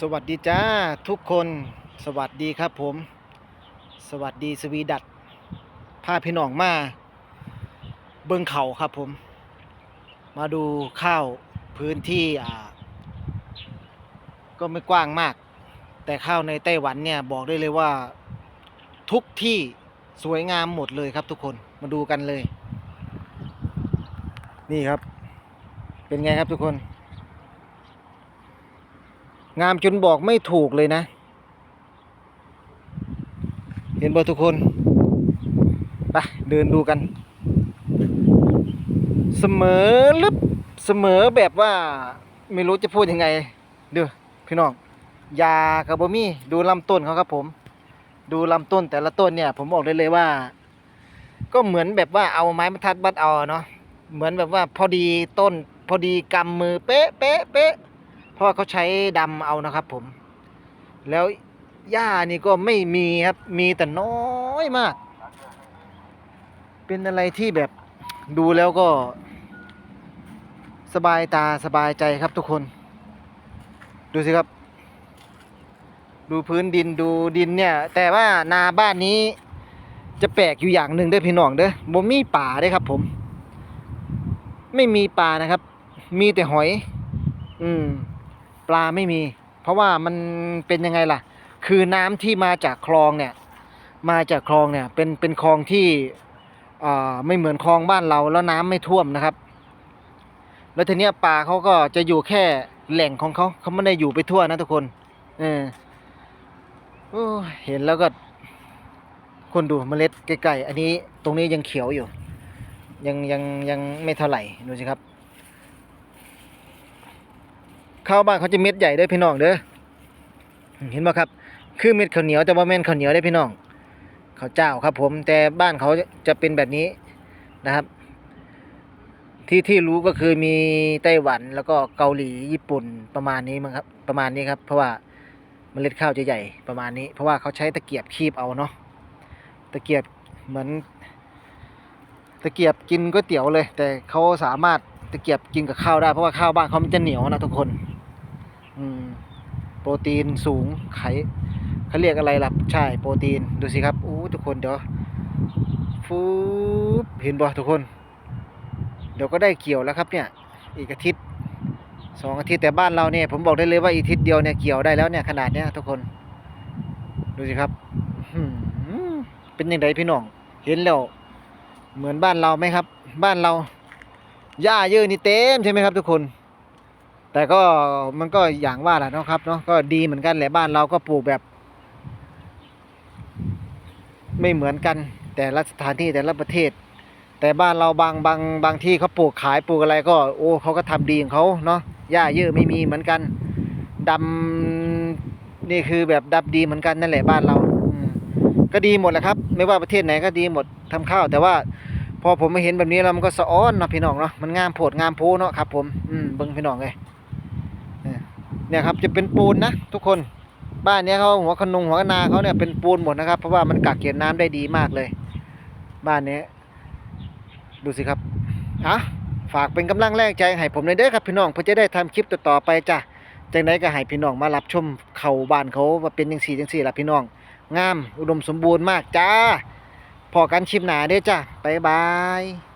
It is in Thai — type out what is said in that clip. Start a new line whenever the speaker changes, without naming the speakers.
สวัสดีจ้าทุกคนสวัสดีครับผม สวัสดีสวีดัตพาพี่น้องมา เบิ้งเขาครับผม มาดูข้าวพื้นที่อ่าก็ไม่กว้างมาก แต่ข้าวในไต้หวันเนี่ยบอกได้เลยว่าทุกที่สวยงามหมดเลยครับทุกคนมาดูกันเลย นี่ครับ เป็นไงครับทุกคน งามจนบอกไม่ถูกเลยนะ เห็นบ่ทุกคนไปเดินดูกัน เสมอลึบเสมอแบบว่าไม่รู้จะพูดยังไงเด้อพี่น้องยากับบมี่ดูลำต้นเขาครับผม ดูลำต้นแต่ละต้นเนี่ย ผมบอกได้เลยว่า ก็เหมือนแบบว่าเอาไม้บรรทัดบัดเอาเนาะเหมือนแบบว่าพอดีต้น พอดีกำมือเป๊ะเป๊ะเป๊ะ ราะว่าเขาใช้ดำเอานะครับผม แล้วหญ้านี่ก็ไม่มีครับ มีแต่น้อยมาก เป็นอะไรที่แบบดูแล้วก็ สบายตาสบายใจครับทุกคน ดูสิครับ ดูพื้นดินดูดินเนี่ย แต่ว่านาบ้านนี้จะแปลกอยู่อย่างหนึ่งเด้อพี่น้องเด้อบ่มีป่าเด้ครับผม ไม่มีป่านะครับ มีแต่หอย อืม ลาไม่มี เพราะว่ามันเป็นยังไงล่ะ คือน้ำที่มาจากคลองเนี่ย มาจากคลองเนี่ยเป็นเป็นคลองที่ไม่เหมือนคลองบ้านเราแล้วน้ำไม่ท่วมนะครับ แล้วทีเนี้ยปลาเขาก็จะอยู่แค่แหล่งของเขาเขาไม่ได้อยู่ไปทั่วนะทุกคนเออเห็นแล้วก็ คนดูเมล็ดใกล้ๆอันนี้ตรงนี้ยังเขียวอยู่ ยังยังยังไม่เท่าไหร่ดูสิครับ ข้าวบ้านเขาจะเม็ดใหญ่เด้พี่น้องเด้อเห็นไหมครับ คือเม็ดข้าวเหนียวแต่ว่าแม่นข้าวเหนียวได้พี่น้องข้าวเจ้าครับ ผมแต่บ้านเขาจะเป็นแบบนี้นะครับ ที่ที่รู้ก็คือมีไต้หวันแล้วก็เกาหลีญี่ปุ่นประมาณนี้มั้งครับ ประมาณนี้ครับ เพราะว่าเมล็ดข้าวจะใหญ่ประมาณนี้ เพราะว่าเขาใช้ตะเกียบคีบเอาเนาะตะเกียบเหมือนตะเกียบกินก๋วยเตี๋ยวเลย แต่เขาสามารถตะเกียบกินกับข้าวได้เพราะว่าข้าวบ้านเขามันจะเหนียวนะทุกคน โปรตีนสูงไขเขาเรียกอะไรล่ะใช่โปรตีนดูสิครับอู้ทุกคนเดี๋ยวฟูบเห็นบ่ทุกคน เดี๋ยวก็ได้เกี่ยวแล้วครับเนี่ยอีกอาทิตย์สองอาทิตย์แต่บ้านเราเนี่ยผมบอกได้เลยว่าอีอาทิตย์เดียวเนี่ยเกี่ยวได้แล้วเนี่ยขนาดเนี้ยทุกคน ดูสิครับเป็นยังไงพี่น้อง เห็นแล้ว เหมือนบ้านเราไหมครับ บ้านเราหญ้าเยอะนี่เต็มใช่ไหมครับ ทุกคน แต่ก็มันก็อย่างว่าแหละนะครับเนาะก็ดีเหมือนกันแหละบ้านเราก็ปลูกแบบ ไม่เหมือนกัน แต่ละสถานที่แต่ละประเทศ แต่บ้านเราบางบางบางที่เขาปลูกขายปลูกอะไรก็โอ้เขาก็ทำดีของเขาเนาะหญ้าเยอะไม่มีเหมือนกันดำนี่คือแบบดำดีเหมือนกันนั่นแหละบ้านเราก็ดีหมดแหละครับ ไม่ว่าประเทศไหนก็ดีหมดทำข้าว แต่ว่าพอผมมาเห็นแบบนี้แล้วมันก็สะอ้อนนะพี่น้องเนาะมันงามโผดงามโพเนาะครับผม อืมเบิ่งพี่น้องเลย เนี่ยครับจะเป็นปูนนะทุกคนบ้านนี้เขาหัวขนุงหัวนาเขาเนี่ยเป็นปูนหมดนะครับ เพราะว่ามันกักเก็บน้ำได้ดีมากเลย บ้านนี้ ดูสิครับอะฝากเป็นกำลังแรงใจให้ผมเลยเด้อครับพี่น้องเพื่อจะได้ทำคลิปต่อๆไปจ้ะจังไดก็ให้พี่น้องมารับชมเขาบ้านเขาว่าเป็นจังซี่จังซี่ละพี่น้อง งาม อุดมสมบูรณ์มากจ้าพอกันชิมหนาเด้อจ้ะบ๊ายบาย